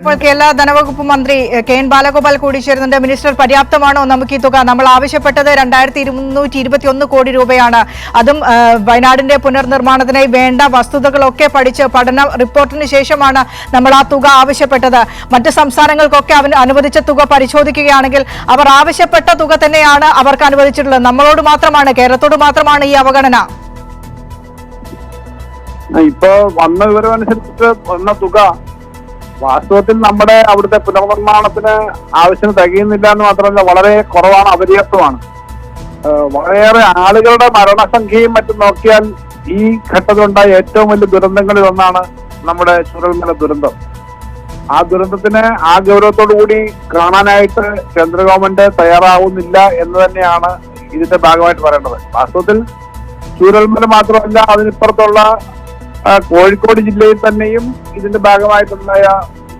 ഇപ്പോൾ കേരള ധനവകുപ്പ് മന്ത്രി K N Balagopal കൂടി ചേരുന്നുണ്ട് മിനിസ്റ്റർ പര്യാപ്തമാണോ നമുക്ക് ഈ തുക? നമ്മൾ ആവശ്യപ്പെട്ടത് രണ്ടായിരത്തി ഇരുന്നൂറ്റി ഇരുപത്തി ഒന്ന് കോടി രൂപയാണ്. അതും വയനാടിന്റെ പുനർനിർമ്മാണത്തിനായി വേണ്ട വസ്തുതകളൊക്കെ പഠിച്ച് പഠന റിപ്പോർട്ടിന് ശേഷമാണ് നമ്മൾ ആ തുക ആവശ്യപ്പെട്ടത്. മറ്റ് സംസ്ഥാനങ്ങൾക്കൊക്കെ അവൻ അനുവദിച്ച തുക പരിശോധിക്കുകയാണെങ്കിൽ അവർ ആവശ്യപ്പെട്ട തുക തന്നെയാണ് അവർക്ക് അനുവദിച്ചിട്ടുള്ളത്. നമ്മളോട് മാത്രമാണ് കേരളത്തോട് മാത്രമാണ് ഈ അവഗണന. ഇപ്പോ വന്ന വിവരം അനുസരിച്ചിട്ട് വന്ന തുക വാസ്തവത്തിൽ നമ്മുടെ അവിടുത്തെ പുനർനിർമ്മാണത്തിന് ആവശ്യം തികയുന്നില്ല എന്ന് മാത്രമല്ല വളരെ കുറവാണ് അപര്യാപ്തമാണ്. വളരെയേറെ ആളുകളുടെ മരണസംഖ്യയും മറ്റും നോക്കിയാൽ ഈ ഘട്ടത്തിലുണ്ടായ ഏറ്റവും വലിയ ദുരന്തങ്ങളിൽ ഒന്നാണ് നമ്മുടെ ചുരൽമല ദുരന്തം. ആ ദുരന്തത്തിന് ആ ഗൗരവത്തോടു കൂടി കാണാനായിട്ട് കേന്ദ്ര ഗവൺമെന്റ് തയ്യാറാവുന്നില്ല എന്ന് തന്നെയാണ് ഇതിന്റെ ഭാഗമായിട്ട് പറയേണ്ടത്. വാസ്തവത്തിൽ ചൂരൽമല മാത്രമല്ല അതിനിപ്പുറത്തുള്ള കോഴിക്കോട് ജില്ലയിൽ തന്നെയും ഇതിന്റെ ഭാഗമായിട്ടുണ്ടായ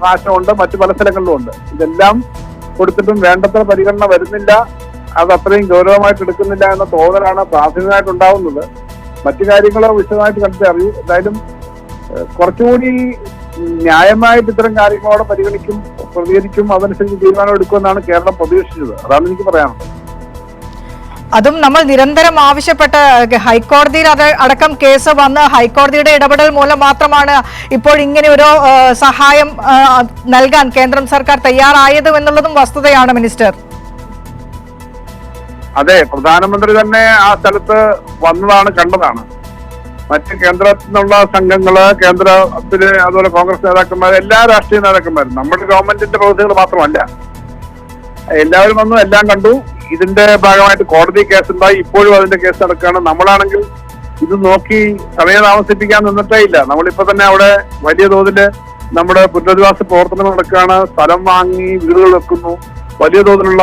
നാശമുണ്ട്. മറ്റു പല സ്ഥലങ്ങളിലും ഉണ്ട്. ഇതെല്ലാം കൊടുത്തിട്ടും വേണ്ടത്ര പരിഗണന വരുന്നില്ല. അത് അത്രയും ഗൗരവമായിട്ട് എടുക്കുന്നില്ല എന്ന തോന്നലാണ് പ്രാഥമികമായിട്ട് ഉണ്ടാവുന്നത്. മറ്റു കാര്യങ്ങളോ വിശദമായിട്ട് കണ്ടിട്ട് അറിയൂ. എന്തായാലും കുറച്ചുകൂടി ന്യായമായിട്ട് ഇത്തരം കാര്യങ്ങളോടെ പരിഗണിക്കും പ്രതികരിക്കും അതനുസരിച്ച് തീരുമാനം എടുക്കുമെന്നാണ് കേരളം പ്രതീക്ഷിച്ചത്. അതാണ് എനിക്ക് പറയാനുള്ളത്. അതും നമ്മൾ നിരന്തരം ആവശ്യപ്പെട്ട ഹൈക്കോടതിയിൽ അത് അടക്കം കേസ് വന്ന് ഹൈക്കോടതിയുടെ ഇടപെടൽ മൂലം മാത്രമാണ് ഇപ്പോൾ ഇങ്ങനെ ഒരു സഹായം നൽകാൻ കേന്ദ്രം സർക്കാർ തയ്യാറായത് എന്നുള്ളതും വസ്തുതയാണ് മിനിസ്റ്റർ. അതെ പ്രധാനമന്ത്രി തന്നെ ആ സ്ഥലത്ത് വന്നതാണ് കണ്ടതാണ്. മറ്റ് കേന്ദ്രത്തിൽ നിന്നുള്ള സംഘങ്ങൾ കേന്ദ്രത്തിൽ അതുപോലെ കോൺഗ്രസ് നേതാക്കന്മാർ എല്ലാ രാഷ്ട്രീയ നേതാക്കന്മാരും നമ്മുടെ ഗവൺമെന്റിന്റെ പ്രവൃത്തികൾ മാത്രമല്ല എല്ലാവരും വന്നു എല്ലാം കണ്ടു. ഇതിന്റെ ഭാഗമായിട്ട് കോടതി കേസുണ്ടായി ഇപ്പോഴും അതിന്റെ കേസ് നടക്കുകയാണ്. നമ്മളാണെങ്കിൽ ഇത് നോക്കി സമയം താമസിപ്പിക്കാൻ നിന്നിട്ടേ ഇല്ല. നമ്മളിപ്പോ തന്നെ അവിടെ വലിയ തോതിൽ നമ്മുടെ പുനരധിവാസ പ്രവർത്തനം നടക്കുകയാണ്. സ്ഥലം വാങ്ങി വീടുകൾ വെക്കുന്നു. വലിയ തോതിലുള്ള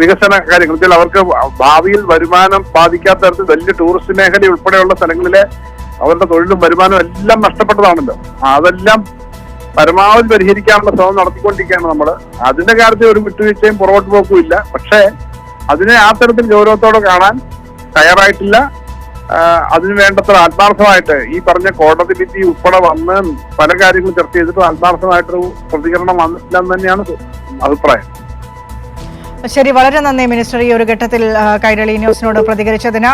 വികസന കാര്യങ്ങൾ. അവർക്ക് ഭാവിയിൽ വരുമാനം ബാധിക്കാത്ത തരത്തിൽ വലിയ ടൂറിസ്റ്റ് മേഖല ഉൾപ്പെടെയുള്ള സ്ഥലങ്ങളിലെ അവരുടെ തൊഴിലും വരുമാനവും എല്ലാം നഷ്ടപ്പെട്ടതാണല്ലോ. അതെല്ലാം പരമാവധി പരിഹരിക്കാനുള്ള ശ്രമം നടത്തിക്കൊണ്ടിരിക്കുകയാണ് നമ്മൾ അതിന്റെ കാര്യത്തിൽ ഒരു വിട്ടുവീഴ്ചയും പുറകോട്ട് പോക്കും ഇല്ല. പക്ഷേ അതിനെ ആ തരത്തിൽ ഗൗരവത്തോടെ കാണാൻ തയ്യാറായിട്ടില്ല. അതിന് വേണ്ടത്ര ആത്മാർത്ഥമായിട്ട് ഈ പറഞ്ഞ കോടതി വിധി ഉൾപ്പെടെ വന്ന് പല കാര്യങ്ങളും ചർച്ച ചെയ്തിട്ട് ആത്മാർത്ഥമായിട്ടൊരു പ്രതികരണം വന്നിട്ടില്ല എന്ന് തന്നെയാണ് അഭിപ്രായം. ശരി വളരെ നന്ദി മിനിസ്റ്റർ ഈ ഒരു ഘട്ടത്തിൽ കൈരളി ന്യൂസിനോട് പ്രതികരിച്ചതിന്.